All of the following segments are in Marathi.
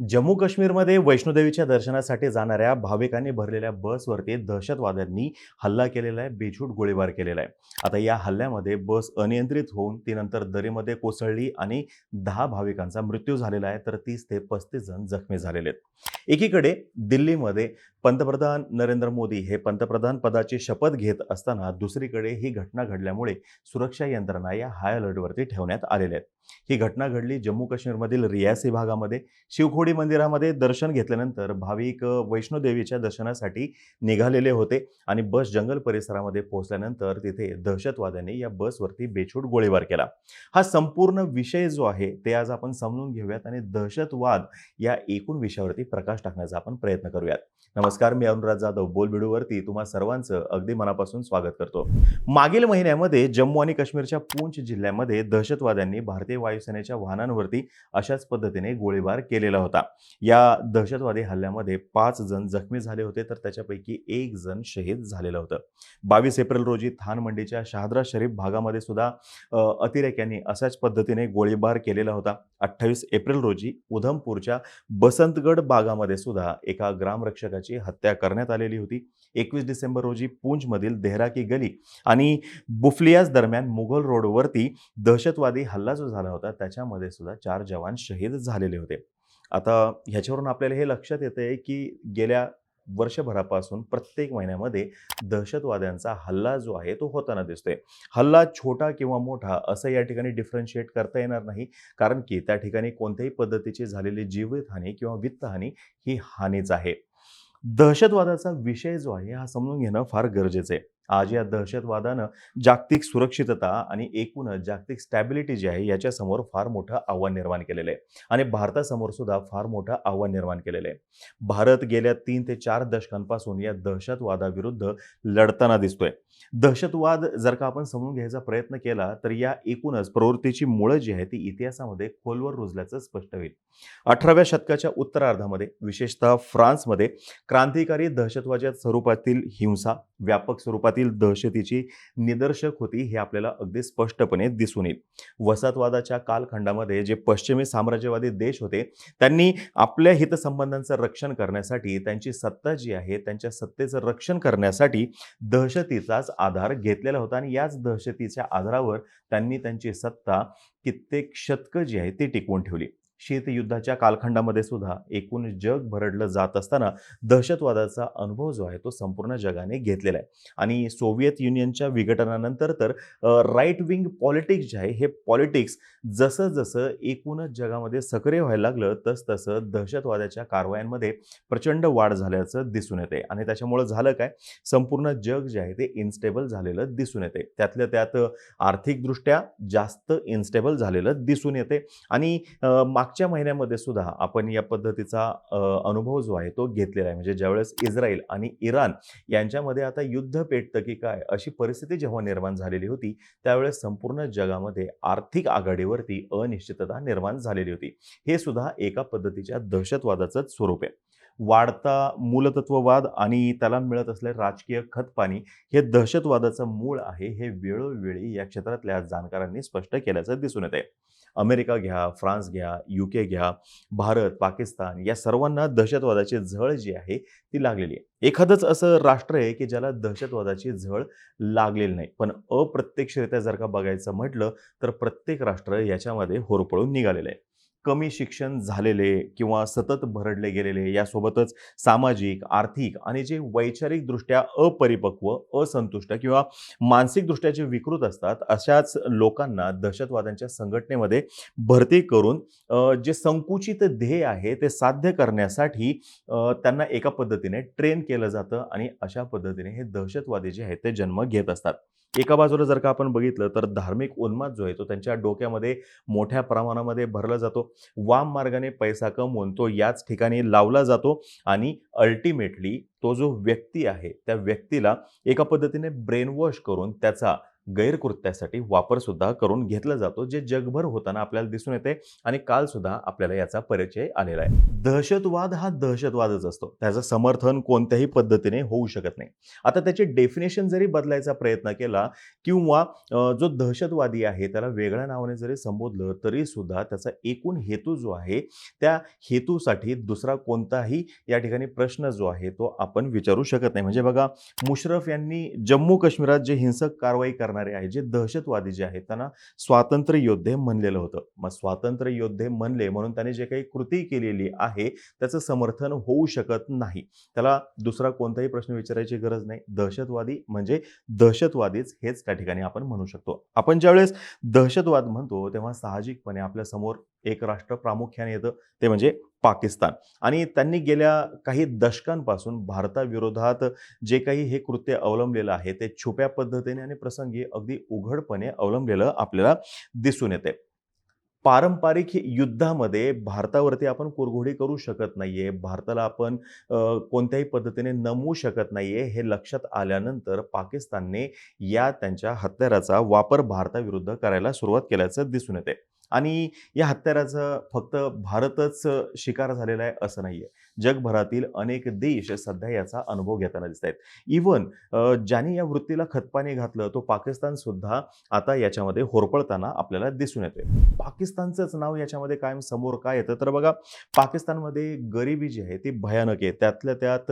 जम्मू काश्मीरमध्ये वैष्णोदेवीच्या दर्शनासाठी जाणाऱ्या भाविकांनी भरलेल्या बसवरती दहशतवाद्यांनी हल्ला केलेला आहे बेछूट गोळीबार केलेला आहे. आता या हल्ल्यामध्ये बस अनियंत्रित होऊन ती नंतर दरीमध्ये कोसळली आणि दहा भाविकांचा मृत्यू झालेला आहे तर तीस ते पस्तीस जण जखमी झालेले आहेत. एकीकडे दिल्लीमध्ये पंतप्रधान नरेंद्र मोदी हे पंतप्रधान पदाची शपथ घेत असताना दुसरीकडे ही घटना घडल्यामुळे सुरक्षा यंत्रणा या हाय अलर्टवरती ठेवण्यात आलेल्या आहेत. ही घटना घडली जम्मू काश्मीरमधील रियासी भागामध्ये. शिवखोडी मंदिरामध्ये दर्शन घेतल्यानंतर भाविक वैष्णोदेवीच्या दर्शनासाठी निघालेले होते आणि बस जंगल परिसरामध्ये पोहोचल्यानंतर तिथे दहशतवाद्यांनी या बसवरती बेछूट गोळीबार केला. हा संपूर्ण विषय जो आहे ते आज आपण समजून घेऊयात आणि दहशतवाद या एकूण विषयावरती प्रकाश टाकण्याचा आपण प्रयत्न करूयात. नमस्कार. मी अनुराज जाधव. बोलबिडूवरती तुम्हा सर्वांचं अगदी मनापासून स्वागत करतो. मागील महिन्यामध्ये जम्मू आणि काश्मीरच्या पूंछ जिल्ह्यामध्ये दहशतवाद्यांनी भारतीय वायुसेनेच्या वाहनांवरती अशाच पद्धतीने गोळीबार केलेला होता. या दहशतवादी हल्ल्यामध्ये पाच जण जखमी झाले होते तर त्याच्यापैकी एक जण शहीद झालेलं होतं. बावीस एप्रिल रोजी थान मंडीच्या शहादरा शरीफ भागामध्ये सुद्धा अतिरेक्यांनी अशाच पद्धतीने गोळीबार केलेला होता. अठ्ठावीस एप्रिल रोजी उधमपूरच्या बसंतगड भागामध्ये सुद्धा एका ग्रामरक्षकाची हत्या करण्यात आलेली होती. एकवीस डिसेंबर रोजी पूंजमधील देहरा की गली आणि बुफलियास दरम्यान मुघल रोडवरती दहशतवादी हल्ला जो झाला होता त्याच्यामध्ये सुद्धा चार जवान शहीद झालेले होते. आता ह्याच्यावरून आपल्याला हे लक्षात येतं आहे की गेल्या वर्षभरापासून प्रत्येक महिन्यामध्ये दहशतवाद्यांचा हल्ला जो आहे तो होताना दिसतोय. हल्ला छोटा किंवा मोठा असं या ठिकाणी डिफरन्शिएट करता येणार नाही. कारण की त्या ठिकाणी कोणत्याही पद्धतीची झालेली जीवितहानी किंवा वित्तहानी ही हानीच आहे. दहशतवादाचा विषय जो आहे हा समजून घेणं फार गरजेचं आहे. आज या दहशतवादानं जागतिक सुरक्षितता आणि एकूणच जागतिक स्टॅबिलिटी जी आहे याच्यासमोर फार मोठं आव्हान निर्माण केलेलं आहे. आणि भारतासमोर सुद्धा फार मोठं आव्हान निर्माण केलेलं आहे. भारत गेल्या तीन ते चार दशकांपासून या दहशतवादाविरुद्ध लढताना दिसतोय. दहशतवाद जर का आपण समजून घ्यायचा प्रयत्न केला तर या एकूणच प्रवृत्तीची मुळं जी आहे ती इतिहासामध्ये खोलवर रुजल्याचं स्पष्ट होईल. अठराव्या शतकाच्या उत्तरार्धामध्ये विशेषतः फ्रान्समध्ये क्रांतिकारी दहशतवादाच्या स्वरूपातील हिंसा व्यापक स्वरूपातील दहशतीची निदर्शक होती हे आपल्याला अगदी स्पष्टपणे दिसून येईल. वसाहतवादाच्या कालखंडामध्ये जे पश्चिमी साम्राज्यवादी देश होते त्यांनी आपल्या हितसंबंधांचं रक्षण करण्यासाठी त्यांची सत्ता जी आहे त्यांच्या सत्तेचं रक्षण करण्यासाठी दहशतीचाच आधार घेतलेला होता आणि याच दहशतीच्या आधारावर त्यांनी त्यांची सत्ता कित्येक शतकं जी आहे ती टिकवून ठेवली. शीतयुद्धाच्या कालखंडामध्ये सुद्धा एकूण जग भरडलं जात असताना दहशतवादाचा अनुभव जो आहे तो संपूर्ण जगाने घेतलेला आहे. आणि सोव्हिएत युनियनच्या विघटनानंतर तर राईट विंग पॉलिटिक्स जे आहे हे पॉलिटिक्स जसं जसं एकूणच जगामध्ये सक्रिय व्हायला लागलं तस तसं दहशतवादाच्या कारवायांमध्ये प्रचंड वाढ झाल्याचं दिसून येते आणि त्याच्यामुळं झालं काय? संपूर्ण जग जे आहे ते इन्स्टेबल झालेलं दिसून येते त्यातल्या त्यात आर्थिकदृष्ट्या जास्त इन्स्टेबल झालेलं दिसून येते आणि माग मागच्या महिन्यामध्ये सुद्धा आपण या पद्धतीचा अनुभव जो आहे तो घेतलेला आहे. म्हणजे ज्यावेळेस इस्रायल आणि इराण यांच्यामध्ये आता युद्ध पेटतं की काय अशी परिस्थिती जेव्हा निर्माण झालेली होती त्यावेळेस संपूर्ण जगामध्ये आर्थिक आघाडीवरती अनिश्चितता निर्माण झालेली होती. हे सुद्धा एका पद्धतीच्या दहशतवादाचंच स्वरूप आहे. वाढता मूलतत्ववाद आणि त्याला मिळत असलेलं राजकीय खतपाणी हे दहशतवादाचं मूळ आहे हे वेळोवेळी या क्षेत्रातल्या जाणकारांनी स्पष्ट केल्याचं दिसून येते आहे अमेरिका घ्या फ्रान्स घ्या युके घ्या भारत पाकिस्तान या सर्वांना दहशतवादाची झळ जी आहे ती लागलेली आहे. एखादंच असं राष्ट्र आहे की ज्याला दहशतवादाची झळ लागलेली नाही. पण अप्रत्यक्षरित्या जर का बघायचं म्हटलं तर प्रत्येक राष्ट्र याच्यामध्ये होरपळून निघालेलं आहे. कमी शिक्षण झालेले किंवा सतत भरडले गेलेले यासोबतच सामाजिक आर्थिक आणि जे वैचारिकदृष्ट्या अपरिपक्व असंतुष्ट किंवा मानसिकदृष्ट्या जे विकृत असतात अशाच लोकांना दहशतवाद्यांच्या संघटनेमध्ये भरती करून जे संकुचित ध्येय आहे ते साध्य करण्यासाठी त्यांना एका पद्धतीने ट्रेन केलं जातं आणि अशा पद्धतीने हे दहशतवादी जे आहेत ते जन्म घेत असतात. एका बाजूला जर का आपण बघितलं तर धार्मिक उन्माद जो आहे तो त्यांच्या डोक्यामध्ये मोठ्या प्रमाणामध्ये भरला जातो. वाम मार्गाने पैसा कमवून तो याच ठिकाणी लावला जातो आणि अल्टिमेटली तो जो व्यक्ती आहे त्या व्यक्तीला एका पद्धतीने ब्रेनवॉश करून त्याचा गैरकृत्यासाठी वापरसुद्धा करून घेतला जातो जे जगभर होताना आपल्याला दिसून येते आणि कालसुद्धा आपल्याला याचा परिचय आलेला आहे. दहशतवाद हा दहशतवादच असतो. त्याचं समर्थन कोणत्याही पद्धतीने होऊ शकत नाही. आता त्याचे डेफिनेशन जरी बदलायचा प्रयत्न केला किंवा जो दहशतवादी आहे त्याला वेगळ्या नावाने जरी संबोधलं तरी सुद्धा त्याचा एकूण हेतू जो आहे त्या हेतूसाठी दुसरा कोणताही या ठिकाणी प्रश्न जो आहे तो आपण विचारू शकत नाही. म्हणजे बघा मुशरफ यांनी जम्मू काश्मीरात जे हिंसक कारवाई करणार आहे जे दहशतवादी जे आहेत त्यांना स्वातंत्र्य योद्धे म्हणलेलं होतं. मग स्वातंत्र्य योद्धे म्हणले म्हणून त्यांनी जे काही कृती केलेली आहे त्याचं समर्थन होऊ शकत नाही. त्याला दुसरा कोणताही प्रश्न विचारायची गरज नाही. दहशतवादी म्हणजे दहशतवादीच हेच त्या ठिकाणी आपण म्हणू शकतो. आपण ज्यावेळेस दहशतवाद म्हणतो तेव्हा साहजिकपणे आपल्यासमोर एक राष्ट्र प्रामुख्याने येतं. ते म्हणजे पाकिस्तान. आणि त्यांनी गेल्या काही दशकांपासून भारताविरोधात जे काही हे कृत्य अवलंबलेलं आहे ते छुप्या पद्धतीने आणि प्रसंगी अगदी उघडपणे अवलंबलेलं आपल्याला दिसून येते पारंपरिक युद्धामध्ये भारतावरती आपण कुरघोडी करू शकत नाहीये भारताला आपण कोणत्याही पद्धतीने नमवू शकत नाहीये हे लक्षात आल्यानंतर पाकिस्तानने या त्यांच्या हत्याराचा वापर भारताविरुद्ध करायला सुरुवात केल्याचं दिसून येते आणि या हत्याराचं फक्त भारतच शिकार झालेला आहे असं नाही आहे जगभरातील अनेक देश सध्या याचा अनुभव घेताना दिसत आहेत. इवन ज्याने या वृत्तीला खतपाणी घातलं तो पाकिस्तान सुद्धा आता याच्यामध्ये होरपळताना आपल्याला दिसून येते पाकिस्तानचंच नाव याच्यामध्ये कायम समोर काय येतं? तर बघा पाकिस्तानमध्ये गरिबी जी आहे ती भयानक आहे. त्यातल्या त्यात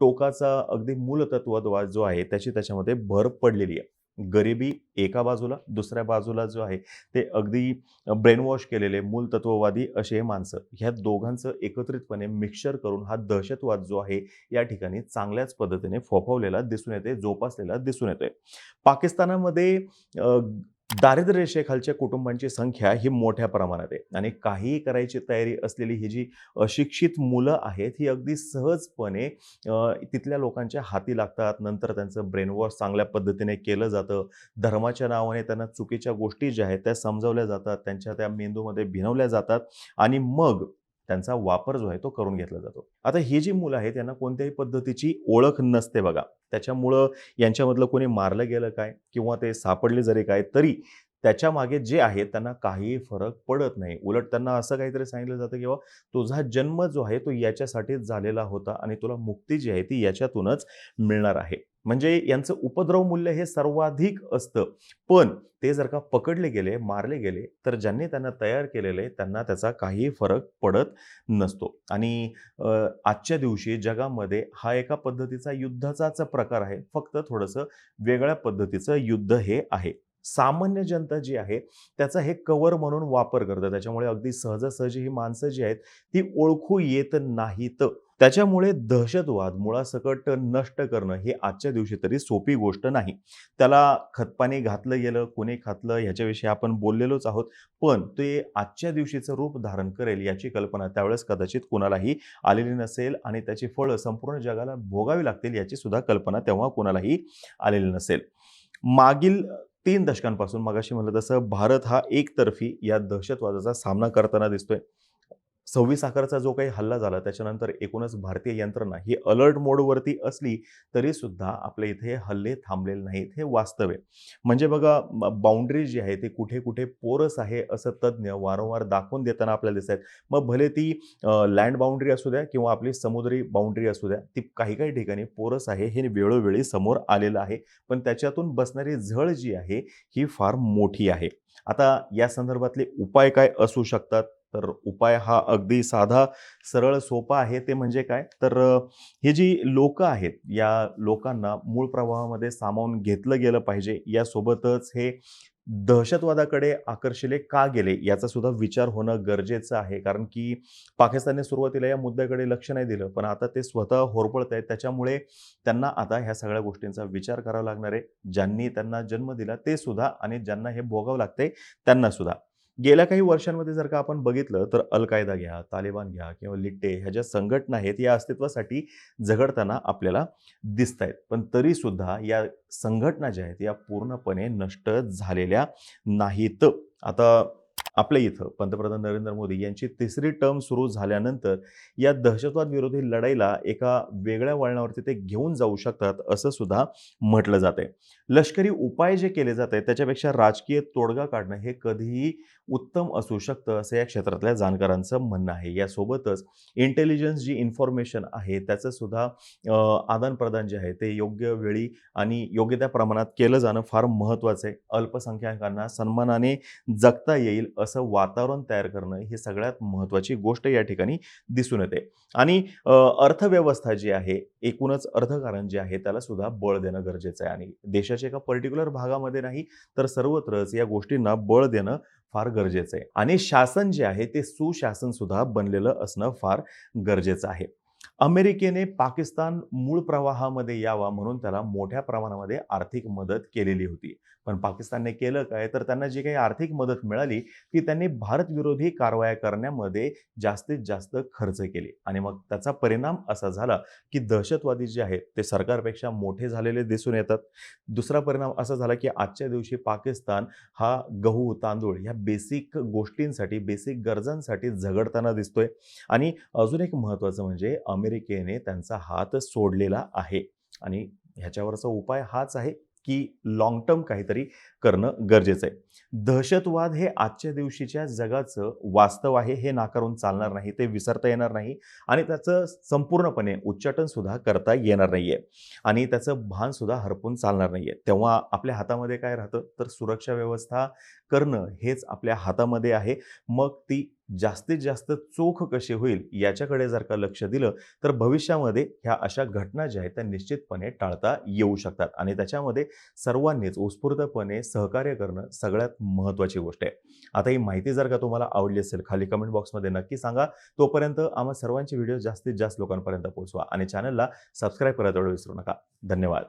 टोकाचा अगदी मूलतत्वद्वा जो आहे त्याची त्याच्यामध्ये भर पडलेली आहे. गरिबी एका बाजूला दुसऱ्या बाजूला जो आहे ते अगदी ब्रेनवॉश केलेले मूलतत्ववादी असे हे माणसं ह्या दोघांचं एकत्रितपणे मिक्सचर करून हा दहशतवाद जो आहे या ठिकाणी चांगल्याच पद्धतीने फोफवलेला दिसून येते जोपासलेला दिसून येतोय. पाकिस्तानामध्ये दारिद्र्य रेषेखालच्या कुटुंबांची संख्या ही मोठ्या प्रमाणात आहे. आणि काहीही करायची तयारी असलेली ही जी अशिक्षित मुलं आहेत ही अगदी सहजपणे तिथल्या लोकांच्या हाती लागतात. नंतर त्यांचं ब्रेनवॉश चांगल्या पद्धतीने केलं जातं. धर्माच्या नावाने त्यांना चुकीच्या गोष्टी ज्या आहेत त्या समजावल्या जातात. त्यांच्या त्या मेंदूमध्ये भिनवल्या जातात. आणि मग त्यांचा वापर जो आहे तो करून घेतला जातो. आता ही जी मुलं आहेत यांना कोणत्याही पद्धतीची ओळख नसते बघा. त्याच्यामुळं यांच्यामधलं कोणी मारलं गेलं काय किंवा ते सापडले जरी काय तरी त्याच्यामागे जे आहे त्यांना काहीही फरक पडत नाही. उलट त्यांना असं काहीतरी सांगितलं जातं किंवा तुझा जन्म जो आहे तो याच्यासाठीच झालेला होता आणि तुला मुक्ती जी आहे ती याच्यातूनच मिळणार आहे. म्हणजे यांचं उपद्रव मूल्य हे सर्वाधिक असतं. पण ते जर का पकडले गेले मारले गेले तर ज्यांनी त्यांना तयार केलेलं आहे त्यांना त्याचा काही फरक पडत नसतो. आणि आजच्या दिवशी जगामध्ये हा एका पद्धतीचा युद्धाचाच प्रकार आहे. फक्त थोडंसं वेगळ्या पद्धतीचं युद्ध हे आहे. सामान्य जनता जी आहे त्याचा हे कवर म्हणून वापर करतं त्याच्यामुळे अगदी सहजासहजी ही माणसं जी आहेत ती ओळखू येत नाहीत. त्याच्यामुळे दहशतवाद मुळासकट नष्ट करणं हे आजच्या दिवशी तरी सोपी गोष्ट नाही. त्याला खतपाणी घातलं गेलं कोणी घातलं ह्याच्याविषयी आपण बोललेलोच आहोत. पण ते आजच्या दिवशीचं रूप धारण करेल याची कल्पना त्यावेळेस कदाचित कुणालाही आलेली नसेल आणि त्याची फळं संपूर्ण जगाला भोगावी लागतील याची सुद्धा कल्पना तेव्हा कुणालाही आलेली नसेल. मागील तीन दशकांपासून मगाशी म्हणलं तसं भारत हा एकतर्फी या दहशतवादाचा सामना करताना दिसतोय. सव्वीस अकराचा जो काही हल्ला झाला त्याच्यानंतर एकूणच भारतीय यंत्रणा ही अलर्ट मोडवरती असली तरी सुद्धा आपल्या इथे हल्ले थांबलेले नाहीत. हे वास्तव आहे. म्हणजे बघा बाउंड्री जी आहे ती कुठे कुठे पोरस आहे असं तज्ज्ञ वारंवार दाखवून देताना आपल्याला दिसत आहेत. मग भले ती लँड बाउंड्री असू द्या किंवा आपली समुद्री बाउंड्री असू द्या ती काही काही ठिकाणी पोरस आहे हे वेळोवेळी समोर आलेलं आहे. पण त्याच्यातून बसणारी झळ जी आहे ही फार मोठी आहे. आता या संदर्भातले उपाय काय असू शकतात? तर उपाय हा अगदी साधा सरळ सोपा आहे ते म्हणजे काय? तर हे जी लोक आहेत या लोकांना मूळ प्रवाहामध्ये सामावून घेतलं गेलं पाहिजे यासोबतच हे दहशतवादाकडे आकर्षिले का गेले याचा सुद्धा विचार होणं गरजेचं आहे. कारण की पाकिस्तानने सुरुवातीला या मुद्द्याकडे लक्ष नाही दिलं पण आता ते स्वतः होरपळत आहेत. त्याच्यामुळे त्यांना आता ह्या सगळ्या गोष्टींचा विचार करावा लागणार आहे. ज्यांनी त्यांना जन्म दिला ते सुद्धा आणि ज्यांना हे भोगावं लागतंय त्यांना सुद्धा. गेल्या काही वर्षांमध्ये जर का आपण बघितलं तर अल कायदा घ्या तालिबान घ्या किंवा लिट्टे ह्या ज्या संघटना आहेत या अस्तित्वासाठी झगडताना आपल्याला दिसत आहेत. पण तरीसुद्धा या संघटना ज्या आहेत या पूर्णपणे नष्ट झालेल्या नाहीत. आता आपल्या इथं पंतप्रधान नरेंद्र मोदी यांची तिसरी टर्म सुरू झाल्यानंतर या दहशतवाद विरोधी लढाईला एका वेगळ्या वळणावरती ते घेऊन जाऊ शकतात असं सुद्धा म्हटलं जाते लष्करी उपाय जे केले जात आहेत त्याच्यापेक्षा राजकीय तोडगा काढणं हे कधीही उत्तम असू शकतं असं या क्षेत्रातल्या जाणकारांचं म्हणणं आहे. यासोबतच इंटेलिजन्स जी इन्फॉर्मेशन आहे त्याचं सुद्धा आदानप्रदान जे आहे ते योग्य वेळी आणि योग्य त्या प्रमाणात केलं जाणं फार महत्त्वाचं आहे. अल्पसंख्याकांना सन्मानाने जगता येईल असं वातावरण तयार करणं ही सगळ्यात महत्त्वाची गोष्ट या ठिकाणी दिसून येते. आणि अर्थव्यवस्था जी आहे एकूणच अर्थकारण जे आहे त्याला सुद्धा बळ देणं गरजेचं आहे. आणि देशाच्या एका पर्टिक्युलर भागामध्ये नाही तर सर्वत्रच या गोष्टींना बळ देणं फार गरजेचं आहे. आणि शासन जे आहे ते सुशासन सुद्धा बनलेलं असणं फार गरजेचं आहे. अमेरिकेने पाकिस्तान मूळ प्रवाहामध्ये यावा म्हणून त्याला मोठ्या प्रमाणामध्ये आर्थिक मदत केलेली होती. पण पाकिस्तानने केलं काय? तर त्यांना जी काही आर्थिक मदत मिळाली ती त्यांनी भारतविरोधी कारवाया करण्यामध्ये जास्तीत जास्त खर्च केली. आणि मग त्याचा परिणाम असा झाला की दहशतवादी जे आहेत ते सरकारपेक्षा मोठे झालेले दिसून येतात. दुसरा परिणाम असा झाला की आजच्या दिवशी पाकिस्तान हा गहू तांदूळ ह्या बेसिक गोष्टींसाठी बेसिक गरजांसाठी झगडताना दिसतोय. आणि अजून एक महत्त्वाचं म्हणजे अमेरिकेने त्यांचा हात सोडलेला आहे. आणि ह्याच्यावरचा उपाय हाच आहे. की लॉंग टर्म काहीतरी करणं गरजेचं आहे. दहशतवाद हे आजच्या दिवशीच्या जगाचं वास्तव आहे हे नाकारून चालणार नाही ते विसरता येणार नाही आणि त्याचं संपूर्णपणे उच्चाटनसुद्धा करता येणार नाही आहे आणि त्याचं भानसुद्धा हरपून चालणार नाही आहे तेव्हा आपल्या हातामध्ये काय राहतं? तर सुरक्षा व्यवस्था करणं हेच आपल्या हातामध्ये आहे. मग ती जास्तीत जास्त चोख कशी होईल याच्याकडे जर का लक्ष दिलं तर भविष्यामध्ये ह्या अशा घटना ज्या आहेत त्या निश्चितपणे टाळता येऊ शकतात. आणि त्याच्यामध्ये सर्वांनीच उत्स्फूर्तपणे सहकार्य करणं सगळ्यात महत्त्वाची गोष्ट आहे. आता ही माहिती जर का तुम्हाला आवडली असेल खाली कमेंट बॉक्समध्ये नक्की सांगा. तोपर्यंत आम्हा सर्वांचे व्हिडिओ जास्तीत जास्त लोकांपर्यंत पोहोचवा. आणि चॅनलला सबस्क्राईब करायला विसरू नका. धन्यवाद.